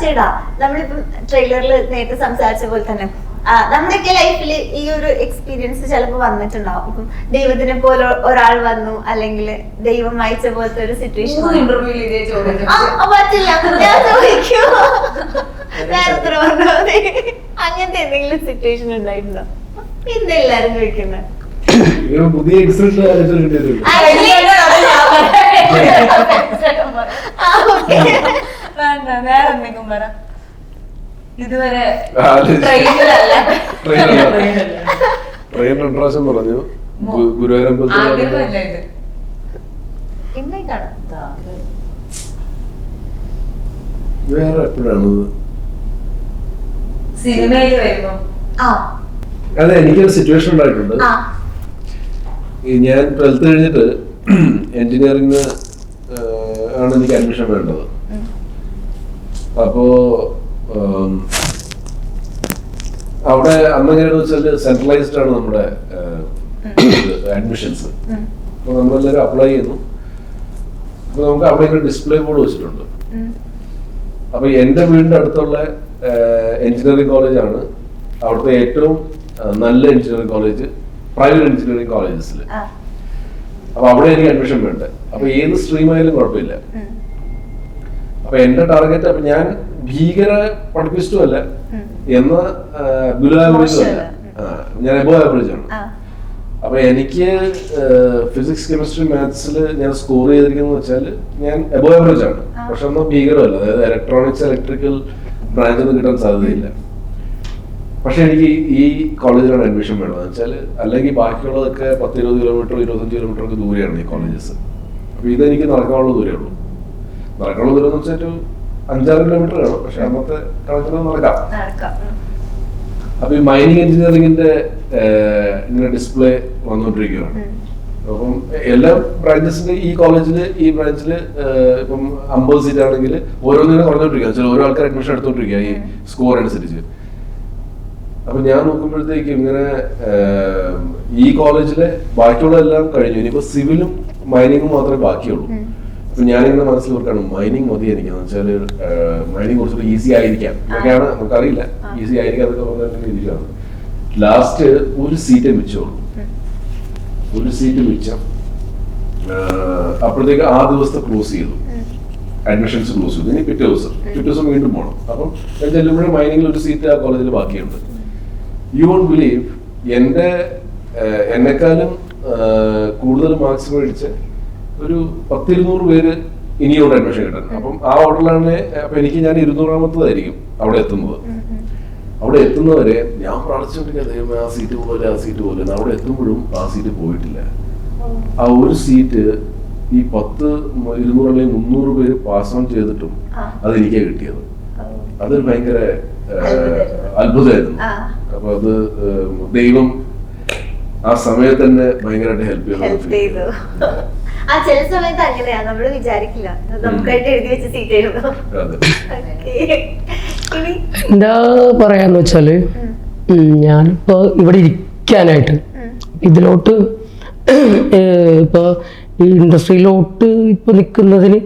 ചേട്ടാ നമ്മളിപ്പം ട്രെയിലറിൽ നേരത്തെ സംസാരിച്ച പോലെ തന്നെ നമ്മുടെയൊക്കെ ലൈഫിൽ ഈ ഒരു എക്സ്പീരിയൻസ് ചിലപ്പോൾ വന്നിട്ടുണ്ടാവും. ഇപ്പം ദൈവത്തിനെ പോലെ ഒരാൾ വന്നു അല്ലെങ്കിൽ ദൈവം അയച്ച പോലത്തെ ഒരു സിറ്റുവേഷൻ പറ്റില്ല. ഞാൻ ചോദിക്കൂ. നേരത്തെ പറഞ്ഞ പോലെ അങ്ങനത്തെ എന്തെങ്കിലും സിറ്റുവേഷൻ ഉണ്ടായിട്ടുണ്ടോ? എന്തെല്ലാരും ചോദിക്കുന്നത് പുതിയ. വേണ്ട വേറെ എന്തെങ്കിലും പറ. ഇതുവരെ. ട്രെയിൻ പ്രാവശ്യം പറഞ്ഞു. ഗുരുവായൂരമ്പലത്തിൽ വേറെ സിനിമയിൽ വരുമ്പോ. അതെ എനിക്കൊരു സിറ്റുവേഷൻ ഉണ്ടായിട്ടുണ്ട്. ആ. ഞാൻ ട്വൽത്ത് കഴിഞ്ഞിട്ട് [clears throat] എഞ്ചിനീയറിംഗ് ആണ് എനിക്ക് അഡ്മിഷൻ വേണ്ടത്. അപ്പോ അവിടെ അന്നെങ്ങനെയാണെന്ന് വെച്ചാൽ സെൻട്രലൈസ്ഡ് ആണ് നമ്മുടെ അഡ്മിഷൻസ്. അപ്പൊ നമ്മളെല്ലാവരും അപ്ലൈ ചെയ്യുന്നു. അപ്പൊ നമുക്ക് അവിടെ ഒരു ഡിസ്പ്ലേ ബോർഡ് വെച്ചിട്ടുണ്ട്. അപ്പോൾ അപ്പൊ എന്റെ വീടിന്റെ അടുത്തുള്ള എഞ്ചിനീയറിംഗ് കോളേജ് ആണ് അവിടുത്തെ ഏറ്റവും നല്ല എഞ്ചിനീയറിംഗ് കോളേജ് പ്രൈവറ്റ് എഞ്ചിനീയറിംഗ് കോളേജസിൽ അപ്പൊ അവിടെ എനിക്ക് അഡ്മിഷൻ വേണ്ടേ? അപ്പൊ ഏത് സ്ട്രീം ആയാലും കുഴപ്പമില്ല. അപ്പൊ എന്റെ ടാർഗറ്റ് അപ്പൊ ഞാൻ ഭീകര പഠിപ്പിസ്റ്റും അല്ല എന്ന ബിലോ ആവറേജും അല്ല ഞാൻ എബോ ആവറേജ് ആണ് അപ്പൊ എനിക്ക് ഫിസിക്സ് കെമിസ്ട്രി മാത്സിൽ ഞാൻ സ്കോർ ചെയ്തിരിക്കുന്നത് വെച്ചാൽ ഞാൻ എബോ ആവറേജ് ആണ്. പക്ഷെ ഒന്നും ഭീകരമല്ല. അതായത് ഇലക്ട്രോണിക്സ് ഇലക്ട്രിക്കൽ ബ്രാഞ്ച് ഒന്നും കിട്ടാൻ സാധ്യതയില്ല. പക്ഷെ എനിക്ക് ഈ- ഈ കോളേജിലാണ് അഡ്മിഷൻ വേണം വെച്ചാൽ അല്ലെങ്കിൽ ബാക്കിയുള്ളതൊക്കെ പത്ത് ഇരുപത് കിലോമീറ്റർ ഇരുപത്തഞ്ച് കിലോമീറ്റർ ഒക്കെ ദൂരെയാണ് ഈ കോളേജസ്. അപ്പൊ ഇതെനിക്ക് നടക്കാനുള്ള ദൂരമേ ഉള്ളൂ. നടക്കാനുള്ള ദൂരം എന്ന് വെച്ചാൽ ഒരു അഞ്ചാറ് കിലോമീറ്റർ കാണും പക്ഷെ അന്നത്തെ കണക്കിന് നടക്കാം. അപ്പൊ ഈ മൈനിങ് എഞ്ചിനീയറിംഗിന്റെ ഇങ്ങനെ ഡിസ്പ്ലേ വന്നുകൊണ്ടിരിക്കുകയാണ്. അപ്പം എല്ലാ ബ്രാഞ്ചസിന്റെ ഈ കോളേജിൽ ഈ ബ്രാഞ്ചിൽ ഇപ്പം അമ്പത് സീറ്റ് ആണെങ്കിൽ ഓരോന്നിനും കുറഞ്ഞോണ്ടിരിക്കുക ചില ഓരോ ആൾക്കാർ അഡ്മിഷൻ എടുത്തോണ്ടിരിക്കുക ഈ സ്കോർ അനുസരിച്ച്. അപ്പൊ ഞാൻ നോക്കുമ്പോഴത്തേക്ക് ഇങ്ങനെ ഈ കോളേജിലെ ബാക്കിയുള്ള എല്ലാം കഴിഞ്ഞു. ഇനിയിപ്പോ സിവിലും മൈനിങ്ങും മാത്രമേ ബാക്കിയുള്ളൂ. ഞാനിങ്ങനെ മനസ്സിൽ ഓർക്കാണ് മൈനിങ് മതി എനിക്ക് എന്ന് വെച്ചാൽ മൈനിങ് കുറച്ചുകൂടി ഈസി ആയിരിക്കാം. എന്നൊക്കെയാണ് നമുക്കറിയില്ല. ഈസി ആയിരിക്കാം എന്നൊക്കെ പറഞ്ഞിട്ട് ഇരിക്കുകയാണ് ലാസ്റ്റ് ഒരു സീറ്റ് മിച്ചോളൂ ഒരു സീറ്റ് മിച്ചം. അപ്പോഴത്തേക്ക് ആ ദിവസത്തെ ക്ലോസ് ചെയ്തു. അഡ്മിഷൻസ് ക്ലോസ് ചെയ്തു. ഇനി പിറ്റേ ദിവസം. പിറ്റേ ദിവസം വീണ്ടും പോകണം അപ്പം ഞാൻ ചെല്ലുമ്പോഴും മൈനിങ്ങിൽ ഒരു സീറ്റ് ആ കോളേജിൽ ബാക്കിയുണ്ട്. യു വോണ്ട് ബിലീവ് എന്റെ ആഹ് എന്നെക്കാളും കൂടുതൽ മാർക്സ് മേടിച്ച് ഒരു പത്തിരുന്നൂറ് പേര് ഇനിയോട് അഡ്മിഷൻ കിട്ടുന്നത് അപ്പം ആ ഓർഡറിലാണ് അപ്പൊ എനിക്ക് ഞാൻ ഇരുന്നൂറാമത്തതായിരിക്കും അവിടെ എത്തുന്നത്. അവിടെ എത്തുന്നവരെ ഞാൻ പ്രാർത്ഥിച്ചുകൊണ്ടിരിക്കുക ദൈവമേ ആ സീറ്റ് പോലെ ആ സീറ്റ് പോലെ. അവിടെ എത്തുമ്പോഴും ആ സീറ്റ് പോയിട്ടില്ല. ആ ഒരു സീറ്റ് ഈ പത്ത് ഇരുന്നൂറ് അല്ലെങ്കിൽ മുന്നൂറ് പേര് പാസ് ഓൺ ചെയ്തിട്ടും. അതെനിക്കാ കിട്ടിയത്. അതൊരു ഭയങ്കര അത്ഭുതമായിരുന്നു. അപ്പൊ അത് ദൈവം ആ സമയത്ത് തന്നെ ഭയങ്കരമായിട്ട് ഹെൽപ്പ് ഹെൽപ്പ് ചെയ്തു. ആ ചില സമയത്ത് അങ്ങനെയാ. നമ്മൾ വിചാരിക്കില്ല. നമുക്കായിട്ട് എഴുതി വെച്ച സീറ്റ് അതെ. Okay. ഇനി? എന്താ പറയാന്ന് വെച്ചാൽ ഞാനിപ്പോ ഇവിടെ ഇരിക്കാനായിട്ട് ഇതിലോട്ട് ഇപ്പൊ ഈ ഇൻഡസ്ട്രിയിലോട്ട് ഇപ്പൊ നിൽക്കുന്നതിന്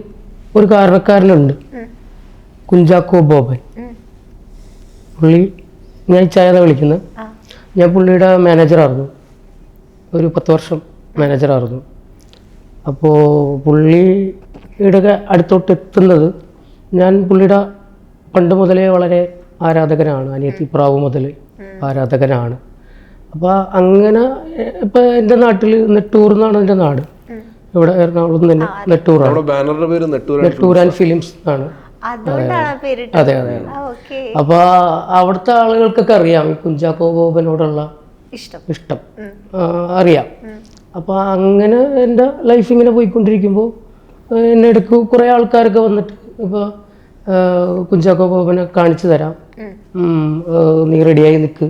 ഒരു കാരണക്കാരനുണ്ട്. കുഞ്ചാക്കോ ബോബൻ. പുള്ളി ഞാൻ ചായ വിളിക്കുന്നത്. ഞാൻ പുള്ളിയുടെ മാനേജറായിരുന്നു. ഒരു പത്ത് വർഷം മാനേജറായിരുന്നു. അപ്പോൾ പുള്ളിയുടെ അടുത്തോട്ട് എത്തുന്നത് ഞാൻ പുള്ളിയുടെ പണ്ട് മുതലേ വളരെ ആരാധകനാണ്. അനിയത്തി പ്രാവ് മുതൽ ആരാധകനാണ്. അപ്പോൾ അങ്ങനെ ഇപ്പം എന്റെ നാട്ടിൽ നെട്ടൂർ എന്നാണ് എന്റെ നാട്. ഇവിടെ എറണാകുളം തന്നെ നെട്ടൂറാണ് നെട്ടൂർ നെട്ടൂർ ആൻഡ് ഫിലിംസ് ആണ്. അതെ അതെ അപ്പൊ അവിടുത്തെ ആളുകൾക്കൊക്കെ അറിയാം ഈ കുഞ്ചാക്കോ ബോബനോടുള്ള ഇഷ്ടം. ഇഷ്ടം. അറിയാം. അപ്പോൾ അങ്ങനെ എന്റെ ലൈഫ് ഇങ്ങനെ പോയിക്കൊണ്ടിരിക്കുമ്പോൾ എന്നെ ഇടയ്ക്ക് കുറേ ആൾക്കാരൊക്കെ വന്നിട്ട് ഇപ്പോൾ കുഞ്ചാക്കോ ബോബനെ കാണിച്ചു തരാം. നീ റെഡിയായി നിൽക്ക്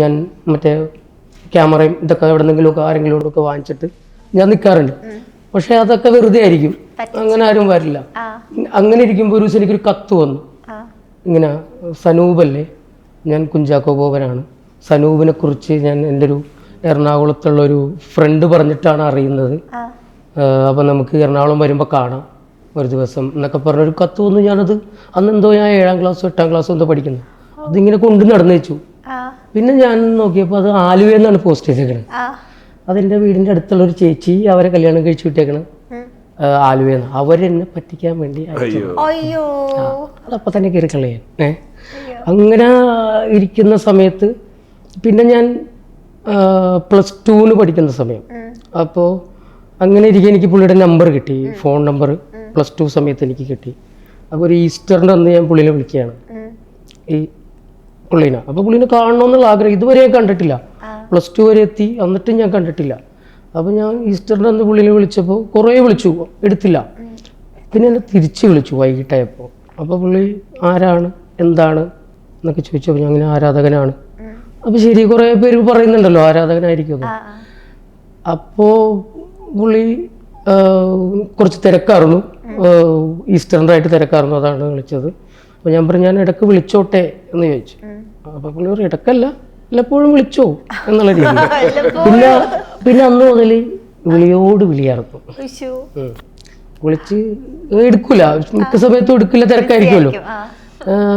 ഞാൻ മറ്റേ ക്യാമറയും ഇതൊക്കെ എവിടെന്നെങ്കിലുമൊക്കെ ആരെങ്കിലും ഒക്കെ വാങ്ങിച്ചിട്ട് ഞാൻ നിൽക്കാറുണ്ട് പക്ഷേ അതൊക്കെ വെറുതെ ആയിരിക്കും. അങ്ങനെ ആരും വരില്ല. അങ്ങനെ ഇരിക്കുമ്പോൾ ഒരു ദിവസം എനിക്കൊരു കത്ത് വന്നു. ഇങ്ങനെ സനൂപല്ലേ? ഞാൻ കുഞ്ചാക്കോ ബോബനാണ്. സനൂപിനെ കുറിച്ച് ഞാൻ എന്റെ ഒരു എറണാകുളത്തുള്ള ഒരു ഫ്രണ്ട് പറഞ്ഞിട്ടാണ് അറിയുന്നത്. അപ്പം നമുക്ക് എറണാകുളം വരുമ്പോൾ കാണാം. ഒരു ദിവസം എന്നൊക്കെ പറഞ്ഞൊരു കത്ത് വന്നു ഞാനത് അന്ന് എന്തോ ഞാൻ ഏഴാം ക്ലാസ്സോ എട്ടാം ക്ലാസ്സോ എന്തോ പഠിക്കുന്നത് അതിങ്ങനെ കൊണ്ട് നടന്നു വെച്ചു പിന്നെ ഞാൻ നോക്കിയപ്പോൾ അത് ആലുവയെന്നാണ് പോസ്റ്റ് ചെയ്തേക്കണത് ആ. അതെന്റെ വീടിന്റെ അടുത്തുള്ള ഒരു ചേച്ചി അവരെ കല്യാണം കഴിച്ചു വിട്ടേക്കണ്. ആലുവയെന്ന് അവരെന്നെ പറ്റിക്കാൻ വേണ്ടി അയച്ചു. അയ്യോ. അതപ്പോൾ തന്നെ കയറി കളയാൻ. ഏ? അങ്ങനെ ഇരിക്കുന്ന സമയത്ത് പിന്നെ ഞാൻ പ്ലസ് ടുവിന് പഠിക്കുന്ന സമയം. അപ്പോൾ അങ്ങനെ ഇരിക്കെ എനിക്ക് പുള്ളിയുടെ നമ്പർ കിട്ടി ഫോൺ നമ്പർ പ്ലസ് ടു സമയത്ത് എനിക്ക് കിട്ടി. അപ്പോൾ ഒരു ഈസ്റ്ററിന്റെ അന്ന് ഞാൻ പുള്ളിനെ വിളിക്കുകയാണ്. ഈ പുള്ളീനെ. അപ്പോൾ പുള്ളീനെ കാണണമെന്നുള്ള ആഗ്രഹം ഇതുവരെ ഞാൻ കണ്ടിട്ടില്ല. പ്ലസ് ടു വരെ എത്തി എന്നിട്ടും ഞാൻ കണ്ടിട്ടില്ല. അപ്പോൾ ഞാൻ ഈസ്റ്ററിന്റെ അന്ന് പുള്ളിനെ വിളിച്ചപ്പോൾ കുറേ വിളിച്ചു എടുത്തില്ല. പിന്നെ എന്നെ തിരിച്ച് വിളിച്ചു വൈകിട്ടായപ്പോൾ അപ്പോൾ പുള്ളി ആരാണ് എന്താണ് എന്നൊക്കെ ചോദിച്ചപ്പോൾ ഞാൻ അങ്ങനെ ആരാധകനാണ്. അപ്പോൾ ശരി കുറേ പേര് പറയുന്നുണ്ടല്ലോ ആരാധകനായിരിക്കും അപ്പോ അപ്പോൾ പുള്ളി കുറച്ച് തിരക്കായിരുന്നു ഈസ്റ്ററിന്റെ ആയിട്ട് തിരക്കായിരുന്നു അതാണ് വിളിച്ചത്. അപ്പോൾ ഞാൻ പറഞ്ഞു ഞാൻ ഇടയ്ക്ക് വിളിച്ചോട്ടെ എന്ന് ചോദിച്ചു. അപ്പോൾ പുള്ളി പറഞ്ഞു ഇടക്കല്ല വല്ലപ്പോഴും വിളിച്ചോ എന്നുള്ള രീതി [laughs] പിന്നെ പിന്നെ അന്ന് മുതൽ വിളിയോട് വിളിയായിരുന്നു. ഉം. വിളിച്ച് എടുക്കൂല. മിക്ക സമയത്തും എടുക്കില്ല തിരക്കായിരിക്കുമല്ലോ.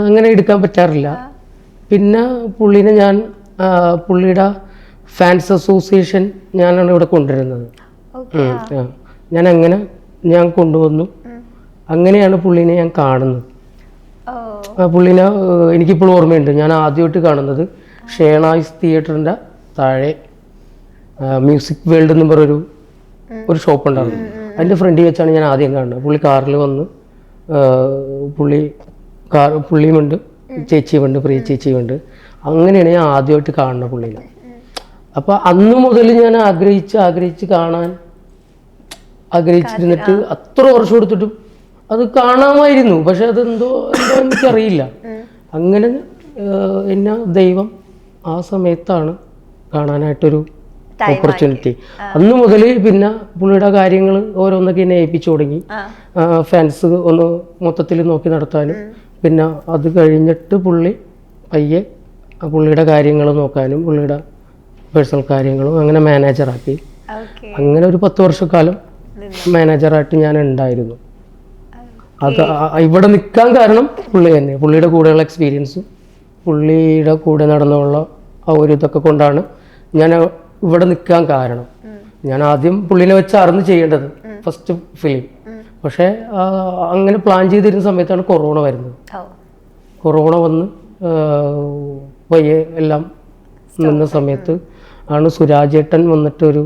അങ്ങനെ എടുക്കാൻ പറ്റാറില്ല. പിന്നെ പുള്ളിനെ ഞാൻ പുള്ളിയുടെ ഫാൻസ് അസോസിയേഷൻ ഞാനാണ് ഇവിടെ കൊണ്ടുവരുന്നത്. ഞാൻ അങ്ങനെ ഞാൻ കൊണ്ടുവന്നു. അങ്ങനെയാണ് പുള്ളിനെ ഞാൻ കാണുന്നത്. പുള്ളിനെ എനിക്കിപ്പോൾ ഓർമ്മയുണ്ട്. ഞാൻ ആദ്യമായിട്ട് കാണുന്നത് ഷേണായിസ് തിയേറ്ററിന്റെ താഴെ മ്യൂസിക് വേൾഡ് എന്ന് പറഞ്ഞൊരു ഒരു ഷോപ്പ് ഉണ്ടായിരുന്നു. അതിന്റെ ഫ്രണ്ടിൽ വെച്ചാണ് ഞാൻ ആദ്യം കാണുന്നത്. പുള്ളി കാറിൽ വന്ന് പുള്ളി കാർ പുള്ളിയുമുണ്ട് ചേച്ചിയുമുണ്ട് പ്രിയ ചേച്ചിയുമുണ്ട്. അങ്ങനെയാണ് ഞാൻ ആദ്യമായിട്ട് കാണുന്ന പുള്ളിനെ. അപ്പോൾ അന്ന് മുതൽ ഞാൻ ആഗ്രഹിച്ച് ആഗ്രഹിച്ച് കാണാൻ ആഗ്രഹിച്ചിരുന്നിട്ട് അത്ര വർഷം കൊടുത്തിട്ടും അത് കാണാമായിരുന്നു. പക്ഷെ അതെന്തോ എന്തോ എനിക്കറിയില്ല. അങ്ങനെ എന്നെ ദൈവം ആ സമയത്താണ് കാണാനായിട്ടൊരു ഓപ്പർച്യൂണിറ്റി അന്ന് മുതൽ പിന്നെ പുള്ളിയുടെ കാര്യങ്ങൾ ഓരോന്നൊക്കെ എന്നെ ഏൽപ്പിച്ചു തുടങ്ങി. ഫാൻസ് ഒന്ന് മൊത്തത്തിൽ നോക്കി നടത്താനും. പിന്നെ അത് കഴിഞ്ഞിട്ട് പുള്ളി പയ്യെ പുള്ളിയുടെ കാര്യങ്ങൾ നോക്കാനും പുള്ളിയുടെ പേഴ്സണൽ കാര്യങ്ങളും അങ്ങനെ മാനേജറാക്കി അങ്ങനെ ഒരു പത്ത് വർഷക്കാലം മാനേജറായിട്ട് ഞാൻ ഉണ്ടായിരുന്നു. അത് ഇവിടെ നിൽക്കാൻ കാരണം പുള്ളി തന്നെ. പുള്ളിയുടെ കൂടെയുള്ള എക്സ്പീരിയൻസും പുള്ളിയുടെ കൂടെ നടന്നുള്ള ആ ഒരു ഇതൊക്കെ കൊണ്ടാണ് ഞാൻ ഇവിടെ നിൽക്കാൻ കാരണം. ഞാൻ ആദ്യം പുള്ളിനെ വെച്ച് അറിഞ്ഞ് ചെയ്യേണ്ടത് ഫസ്റ്റ് ഫിലിം പക്ഷേ അങ്ങനെ പ്ലാൻ ചെയ്തിരുന്ന സമയത്താണ് കൊറോണ വരുന്നത്. കൊറോണ വന്ന് ആ, പയ്യെ എല്ലാം നിന്ന സമയത്ത് ആണ് സുരാജേട്ടൻ വന്നിട്ടൊരു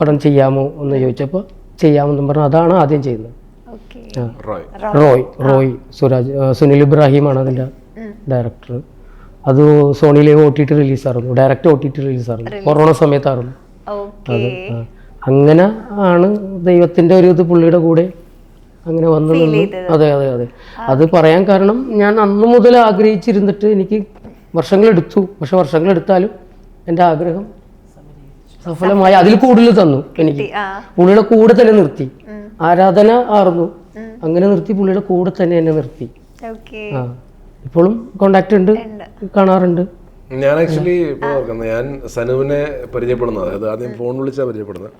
പടം ചെയ്യാമോ എന്ന് ചോദിച്ചപ്പോൾ ചെയ്യാമെന്ന് പറഞ്ഞു. അതാണ് ആദ്യം ചെയ്യുന്നത്. Okay Roy. Roy. Roy Suraj Sunil ഇബ്രാഹിമാണ് അതിന്റെ ഡയറക്ടർ അത് സോണിയിലെ ഒ ടി ടി റിലീസായിരുന്നു. ഡയറക്റ്റ് ഒ ടി ടി റിലീസായിരുന്നു. കൊറോണ സമയത്തായിരുന്നു. അത്. അങ്ങനെ ആണ് ദൈവത്തിന്റെ ഒരു ഇത് പുള്ളിയുടെ കൂടെ അങ്ങനെ വന്നു. അതെ അതെ അതെ. അത് പറയാൻ കാരണം ഞാൻ അന്ന് മുതൽ ആഗ്രഹിച്ചിരുന്നിട്ട് എനിക്ക് വർഷങ്ങളെടുത്തു. പക്ഷെ വർഷങ്ങളെടുത്താലും എന്റെ ആഗ്രഹം സഫലമായി അതിൽ കൂടുതൽ തന്നു എനിക്ക്. പുള്ളിയുടെ കൂടെ തന്നെ നിർത്തി. ആരാധന ആർന്നു. അങ്ങനെ നിർത്തി പുള്ളിയുടെ കൂടെ തന്നെ എന്നെ നിർത്തി. ഇപ്പോഴും കോണ്ടാക്ട് ഉണ്ട്. കാണാറുണ്ട്. ഞാൻ ആക്ച്വലി ഇപ്പോൾ ഓർക്കുന്നത് ഞാൻ സനുവിനെ പരിചയപ്പെടുന്നത്. അതായത് ആദ്യം ഫോൺ വിളിച്ചാൽ പരിചയപ്പെടുന്നത്.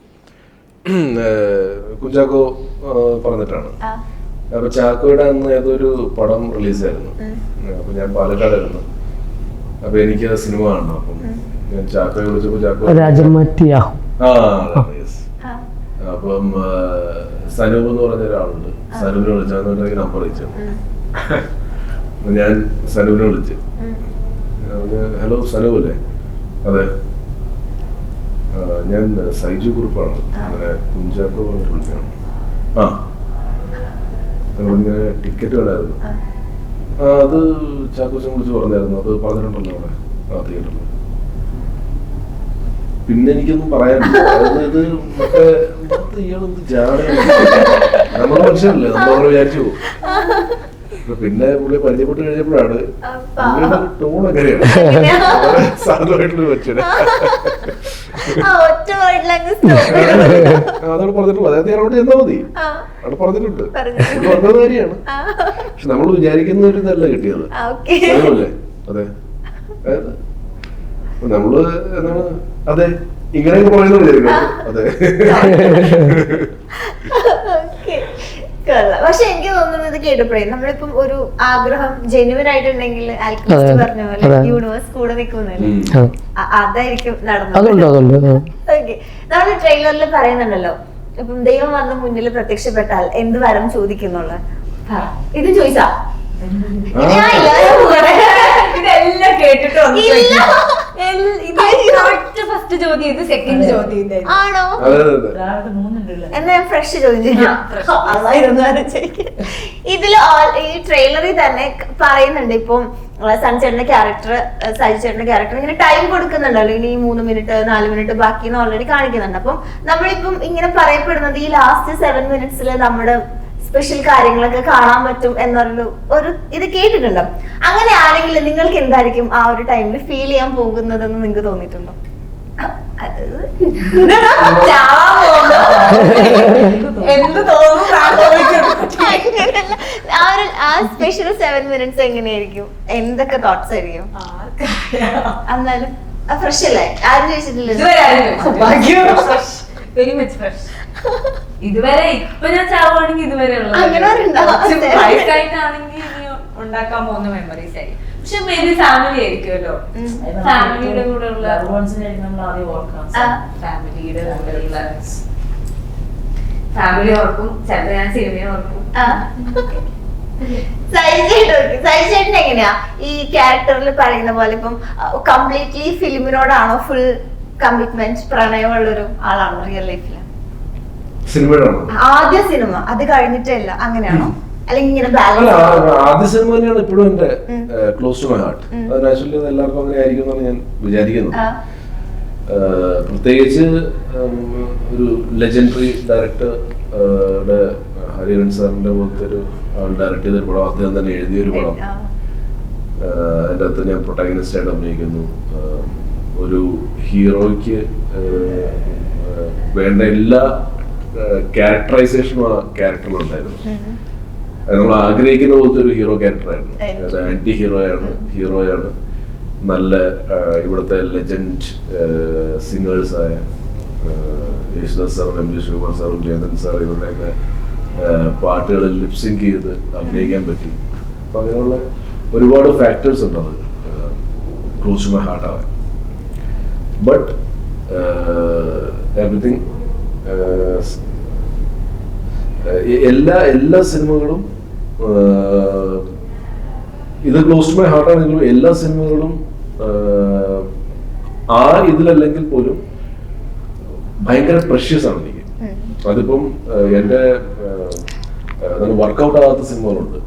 കുഞ്ചാക്കോ പറഞ്ഞിട്ടാണ്. അപ്പൊ ചാക്കോയുടെ അന്ന് ഏതൊരു പടം റിലീസായിരുന്നു അപ്പൊ ഞാൻ പാലക്കാടായിരുന്നു അപ്പൊ എനിക്ക് ആ സിനിമ കാണണം. അപ്പം ഞാൻ ചാക്കോയെ വിളിച്ചപ്പോ ചാക്കോ രാജൻ ആ അപ്പം സനൂപ് എന്ന് പറഞ്ഞ ഒരാളുണ്ട്. സനൂപിനെ വിളിച്ചാൽ നമ്പർ അയച്ചു. ഞാൻ സനൂപിനെ വിളിച്ചു. ഹലോ സനൂപ് അല്ലേ? അതെ. ഞാൻ സൈജു കുറിപ്പാണ്. അങ്ങനെ കുഞ്ചാക്കോ പറഞ്ഞിട്ട് വിളിച്ചാണ് ആ. ഇങ്ങനെ ടിക്കറ്റ് വേണമായിരുന്നു. ആ. അത് ചാക്കോച്ചൻ കുറിച്ച് പറഞ്ഞായിരുന്നു. അത് പറഞ്ഞിട്ടുണ്ടല്ലോ അവിടെ ആ തിയേറ്ററിൽ പിന്നെ എനിക്കൊന്നും പറയാനില്ല. ഇത് മറ്റേ ഇത് ഇയാളെന്ത് ജാടയാണ് നമ്മൾ വിചാരിച്ചു പോകും. പിന്നെ പുള്ളി പരിചയപ്പെട്ട് കഴിഞ്ഞപ്പോഴാണ് ടോൺ എങ്ങനെയാണ് [laughs] സാധനമായിട്ടുള്ള സാധുവായിട്ടുള്ള വെച്ചത് ആ സ്റ്റോപ്പ് അതോട് പറഞ്ഞിട്ടുള്ളൂ അതായത് ഞാനോട് ചെന്നാൽ മതി. അവിടെ പറഞ്ഞിട്ടുണ്ട്. പറഞ്ഞു. കാര്യമാണ്. പക്ഷെ നമ്മൾ വിചാരിക്കുന്ന ഒരു ഇതല്ല കിട്ടിയത്. അതെ. നമ്മൾ എന്താണ്? അതെ. ഇങ്ങനെയൊക്കെ പറയുന്നത് അതെ. പക്ഷെ എനിക്ക് തോന്നുന്നത് ഇത് കേട്ടപ്പോഴേ നമ്മളിപ്പം ഒരു ആഗ്രഹം ജെന്യുവൻ ആയിട്ടുണ്ടെങ്കിൽ ആൽക്കമിസ്റ്റ് പറഞ്ഞ പോലെ യൂണിവേഴ്സ് കൂടെ നിൽക്കുന്നല്ലേ അതായിരിക്കും നടന്നത്. ഓക്കെ നമ്മൾ ട്രെയിലറിൽ പറയുന്നുണ്ടല്ലോ. ഇപ്പം ദൈവം വന്ന് മുന്നിൽ പ്രത്യക്ഷപ്പെട്ടാൽ എന്ത് വരം ചോദിക്കുന്നുള്ള ഇത് ചോദിച്ചാ. ഇതെല്ലാം കേട്ടിട്ട് first ചോദ്യം ഇത് സെക്കൻഡ് ചോദ്യം ആണോ? എന്നാ ഞാൻ ഫ്രഷ് ചോദ്യം. ഇതിൽ ഈ ട്രെയിലറിൽ തന്നെ പറയുന്നുണ്ട് ഇപ്പം സൺചേട്ടന്റെ ക്യാരക്ടർ സജി ചേട്ടന്റെ ക്യാരക്ടർ ഇങ്ങനെ ടൈം കൊടുക്കുന്നുണ്ടല്ലോ ഇനി ഈ മൂന്ന് മിനിറ്റ് നാല് മിനിറ്റ് ബാക്കി ഓൾറെഡി കാണിക്കുന്നുണ്ട്. അപ്പം നമ്മളിപ്പം ഇങ്ങനെ പറയപ്പെടുന്നത് ഈ ലാസ്റ്റ് സെവൻ മിനിറ്റ്സിൽ നമ്മുടെ സ്പെഷ്യൽ കാര്യങ്ങളൊക്കെ കാണാൻ പറ്റും എന്നൊരു ഒരു ഇത് കേട്ടിട്ടുണ്ടോ? അങ്ങനെ ആണെങ്കിൽ നിങ്ങൾക്ക് എന്തായിരിക്കും ആ ഒരു ടൈമിൽ ഫീൽ ചെയ്യാൻ പോകുന്നതെന്ന് നിങ്ങൾക്ക് തോന്നിയിട്ടുണ്ടോ? ആ സ്പെഷ്യൽ സെവൻ മിനിറ്റ്സ് എങ്ങനെയായിരിക്കും? എന്തൊക്കെ തോട്ട്സ് ആയിരിക്കും? എന്നാലും ഫ്രഷ് അല്ലേ? ആരും ചോദിച്ചിട്ടില്ല. Very much fresh. ഇതുവരെ ഇപ്പൊ ഞാൻ ചാവുകയാണെങ്കിൽ ഇതുവരെ ഉള്ളത് അങ്ങനെ ഒരെണ്ണം. കുറച്ച് വയസ്സായിട്ടാണെങ്കിൽ ഇനി ഉണ്ടാക്കാൻ പോകുന്ന മെമ്മറീസ് ആയി പക്ഷെ മേ ബി ഫാമിലി ആയിരിക്കുമല്ലോ. ഫാമിലിയുടെ കൂടെ ഉള്ള. ഫാമിലിയുടെ കൂടെ ഉള്ള ഫാമിലി ഓർക്കും. ചിലപ്പോ ഞാൻ സിനിമയെ ഓർക്കും. സൈജേട്ടൻ എങ്ങനെയാ? ഈ ക്യാരക്ടറിൽ പറയുന്ന പോലെ ഇപ്പം കംപ്ലീറ്റ്ലി ഫിലിമിനോടാണോ ഫുൾ കമ്മിറ്റ്മെന്റ് പ്രണയമുള്ളൊരു ആളാണോ റിയൽ ലൈഫിൽ സിനിമയുടെ ആണോ ആദ്യ സിനിമ. അത് കഴിഞ്ഞിട്ടല്ല. അങ്ങനെയാണോ? അല്ല ആദ്യ സിനിമ തന്നെയാണ് ഇപ്പോഴും എന്റെ ക്ലോസ് ടു മൈ ഹാർട്ട് അത് നാച്ചുറലി എല്ലാവർക്കും അങ്ങനെ ആയിരിക്കും എന്നാണ് ഞാൻ വിചാരിക്കുന്നത്. പ്രത്യേകിച്ച് ഒരു ലെജൻഡറി ഡയറക്ടർ ഹരിഹരൻ സാറിന്റെ പോലത്തെ ഒരു ഡയറക്ട് ചെയ്ത പടം. അദ്ദേഹം തന്നെ എഴുതിയ ഒരു പടം. അതിന്റെ അകത്ത് ഞാൻ പ്രൊട്ടാഗനിസ്റ്റ് ആയിട്ട് അഭിനയിക്കുന്നു ഒരു ഹീറോയ്ക്ക് വേണ്ട എല്ലാ ക്യാരക്ടറൈസേഷനും ആ ക്യാരക്ടറിലുണ്ടായിരുന്നു നമ്മൾ ആഗ്രഹിക്കുന്ന പോലത്തെ ഒരു ഹീറോ ക്യാരക്ടറായിരുന്നു അതായത് അത് ആന്റി ഹീറോയാണ് ഹീറോയാണ് നല്ല ഇവിടുത്തെ ലെജൻഡ് സിംഗേഴ്സായ യേശുദാസ് സാറും എം ജി ശിവകുമാർ സാറും ജയന്തൻ സാർ ഇവരുടെയൊക്കെ പാട്ടുകളിൽ ലിപ്സിങ് ചെയ്ത് അഭിനയിക്കാൻ പറ്റി. അപ്പൊ അങ്ങനെയുള്ള ഒരുപാട് ഫാക്ടേഴ്സ് ഉണ്ട് അത് ക്ലോസ് ടു മൈ ഹാർട്ട് ആവാൻ ബട്ട് എവറിഥിങ് എല്ലാ എല്ലാ സിനിമകളും ഇത് ക്ലോസ് ടു മൈ ഹാർട്ട് ആണെങ്കിലും എല്ലാ സിനിമകളും ആ ഇതിലല്ലെങ്കിൽ പോലും ഭയങ്കര പ്രഷ്യസ് ആണ് എനിക്ക്. അതിപ്പം എന്റെ എന്റെ വർക്കൗട്ട് ആകാത്ത സിനിമകളുണ്ട്.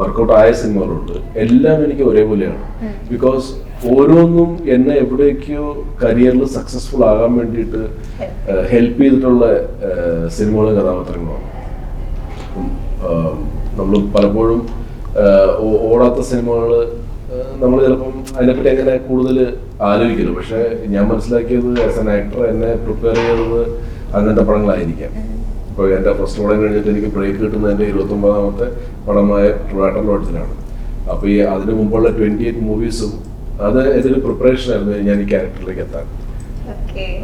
വർക്കൗട്ട് ആയ സിനിമകളുണ്ട്. എല്ലാം എനിക്ക് ഒരേപോലെയാണ്. ബിക്കോസ് ഓരോന്നും എന്നെ എവിടേക്കോ കരിയറിൽ സക്സസ്ഫുൾ ആകാൻ വേണ്ടിയിട്ട് ഹെൽപ്പ് ചെയ്തിട്ടുള്ള സിനിമകളും കഥാപാത്രങ്ങളുമാണ്. നമ്മൾ പലപ്പോഴും ഓടാത്ത സിനിമകൾ നമ്മൾ ചിലപ്പം അതിനെപ്പറ്റി അങ്ങനെ കൂടുതൽ ആലോചിക്കുന്നു പക്ഷെ ഞാൻ മനസ്സിലാക്കിയത് ആസ് എൻ ആക്ടർ എന്നെ പ്രിപ്പയർ ചെയ്തത് അങ്ങനത്തെ പടങ്ങളായിരിക്കാം. ഇപ്പോൾ എന്റെ ഫസ്റ്റ് പടം കഴിഞ്ഞിട്ട് എനിക്ക് ബ്രേക്ക് കിട്ടുന്നത് എന്റെ ഇരുപത്തൊമ്പതാമത്തെ പടമായ ട്രാട്ടർ ലോഡ്ജിലാണ് അപ്പോൾ ഈ അതിന് മുമ്പുള്ള ട്വന്റി എയ്റ്റ് മൂവീസും അത് ഇതൊരു പ്രിപ്പറേഷൻ ആയിരുന്നു ഞാൻ ഈ ക്യാരക്ടറിലേക്ക് എത്താൻ.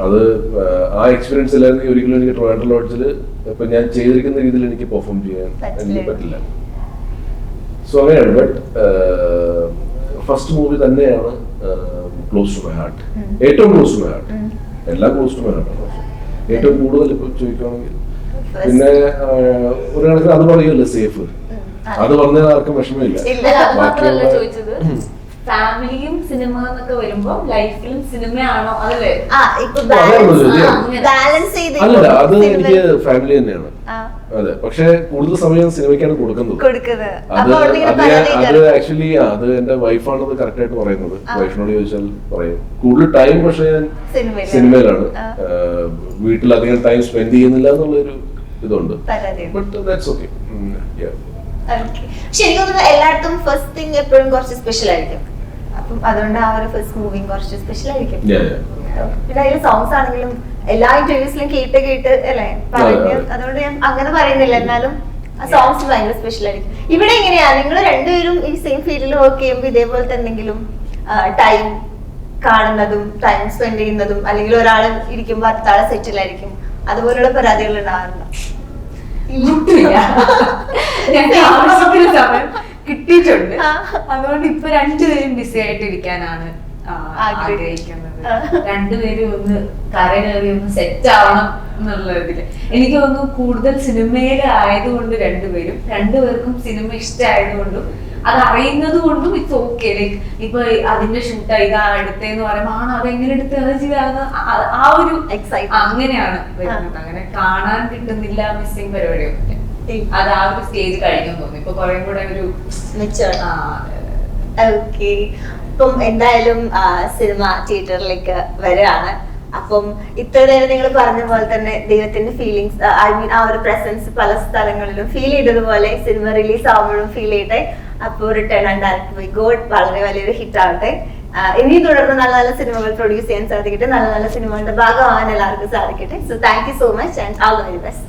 അത് ആ എക്സ്പീരിയൻസ് ഇല്ലായിരുന്നെങ്കിൽ ഒരിക്കലും എനിക്ക് ട്രോയാൻഡർ ലോഡ്ജിൽ ഇപ്പൊ ഞാൻ ചെയ്തിരിക്കുന്ന രീതിയിൽ എനിക്ക് പെർഫോം ചെയ്യാൻ എനിക്ക് പറ്റില്ല. സോ അങ്ങനെയാണ് ബട്ട് ഫസ്റ്റ് മൂവി തന്നെയാണ് ക്ലോസ് ടു മൈ ഹാർട്ട് ഏറ്റവും ക്ലോസ് ടു മൈ ഹാർട്ട് എല്ലാം ക്ലോസ് ടു മൈ ഹാർട്ട് ഏറ്റവും കൂടുതൽ ഇപ്പൊ ചോദിക്കുകയാണെങ്കിൽ പിന്നെ ഒരു കണക്കിന് അത് പറയുമല്ലോ സേഫ് അത് പറഞ്ഞാൽ ആർക്കും വിഷമമില്ല. ബാക്കിയുള്ള- ഫാമിലിയും സിനിമ എന്നൊക്കെ വരുമ്പോ ലൈഫിലും സിനിമയാണോ അതല്ലേ. അല്ലല്ല അത് എനിക്ക് ഫാമിലി തന്നെയാണ് അതെ പക്ഷെ കൂടുതൽ സമയം സിനിമയ്ക്കാണ് കൊടുക്കുന്നത് അത് അത് അത്. ആക്ച്വലി അത് എന്റെ വൈഫാണ് കറക്റ്റ് ആയിട്ട് പറയുന്നത്. വൈഫിനോട് ചോദിച്ചാൽ പറയും കൂടുതൽ ടൈം പക്ഷെ ഞാൻ സിനിമയിലാണ്. സിനിമയിലാണ് വീട്ടിൽ അധികം ടൈം സ്പെൻഡ് ചെയ്യുന്നില്ല എന്നുള്ളൊരു ഇതുണ്ട് പരാതിയുണ്ട്. But that's okay Okay. പക്ഷെ എനിക്ക് തോന്നുന്നു എല്ലായിടത്തും ഫസ്റ്റ് തിങ് എപ്പോഴും കുറച്ച് സ്പെഷ്യൽ ആയിരിക്കും അപ്പം അതുകൊണ്ട് ആ ഒരു ഫസ്റ്റ് മൂവിങ് കുറച്ച് സ്പെഷ്യൽ ആയിരിക്കും. പിന്നെ അതിൽ സോങ്സ് ആണെങ്കിലും എല്ലാ ഇന്റർവ്യൂസിലും കേട്ട് കേട്ട് അല്ലേ? പറഞ്ഞു അതുകൊണ്ട് ഞാൻ അങ്ങനെ പറയുന്നില്ല. എന്നാലും ആ സോങ്സ് ഭയങ്കര സ്പെഷ്യൽ ആയിരിക്കും. ഇവിടെ എങ്ങനെയാ? നിങ്ങൾ രണ്ടുപേരും ഈ സെയിം ഫീൽഡിൽ വർക്ക് ചെയ്യുമ്പോൾ ഇതേപോലത്തെ എന്തെങ്കിലും ടൈം കാണുന്നതും ടൈം സ്പെൻഡ് ചെയ്യുന്നതും അല്ലെങ്കിൽ ഒരാൾ ഇരിക്കുമ്പോൾ അടുത്ത ആളെ സെറ്റിലായിരിക്കും അതുപോലുള്ള പരാതികൾ ഉണ്ടാവാറുണ്ടോ? [laughs] കിട്ടിയിട്ടുണ്ട്. അതുകൊണ്ട് ഇപ്പൊ രണ്ടുപേരും ബിസി ആയിട്ടിരിക്കാനാണ് ആഗ്രഹിക്കുന്നത്. രണ്ടുപേരും ഒന്ന് കരകയറി ഒന്ന് സെറ്റ് ആവണം എന്നുള്ള ഇതിൽ. എനിക്ക് തോന്നുന്നു കൂടുതൽ സിനിമയിൽ ആയതുകൊണ്ട് രണ്ടുപേരും രണ്ടുപേർക്കും സിനിമ ഇഷ്ടമായതുകൊണ്ടും അത് അറിയുന്നത് കൊണ്ടും ഇറ്റ്സ് ഓക്കെ ലൈക്ക് ഇപ്പൊ അതിന്റെ ഷൂട്ട് ഇതാ എടുത്തേന്ന് പറയുമ്പോ ആണോ അതെങ്ങനെ എടുത്ത്? അത് ചെയ്യാന്ന് ആ- ആ ഒരു എക്സൈറ്റ് അങ്ങനെയാണ് വരുന്നത്. അങ്ങനെ കാണാൻ കിട്ടുന്നില്ല മിസ്സിംഗ് പരിപാടിയൊക്കെ അത് ആ ഒരു സ്റ്റേജ് കഴിഞ്ഞു തോന്നി ഇപ്പൊ കുറെ കൂടെ ഒരു. ഓക്കെ ഇപ്പം എന്തായാലും സിനിമ തിയേറ്ററിലേക്ക് വരികയാണ് അപ്പം ഇത്ര നേരം നിങ്ങൾ പറഞ്ഞ പോലെ തന്നെ ദൈവത്തിന്റെ ഫീലിങ്സ് ഐ മീൻ ആ ഒരു പ്രസൻസ് പല സ്ഥലങ്ങളിലും ഫീൽ ചെയ്തതുപോലെ സിനിമ റിലീസ് ആവുമ്പോഴും ഫീൽ ചെയ്യട്ടെ. അപ്പോൾ return and direct by God വളരെ വലിയൊരു ഹിറ്റ് ആവട്ടെ. ഇനിയും തുടർന്ന് നല്ല നല്ല സിനിമകൾ പ്രൊഡ്യൂസ് ചെയ്യാൻ സാധിക്കട്ടെ. നല്ല നല്ല സിനിമകളുടെ ഭാഗമാവാൻ എല്ലാവർക്കും സാധിക്കട്ടെ. So thank you so much and all the very best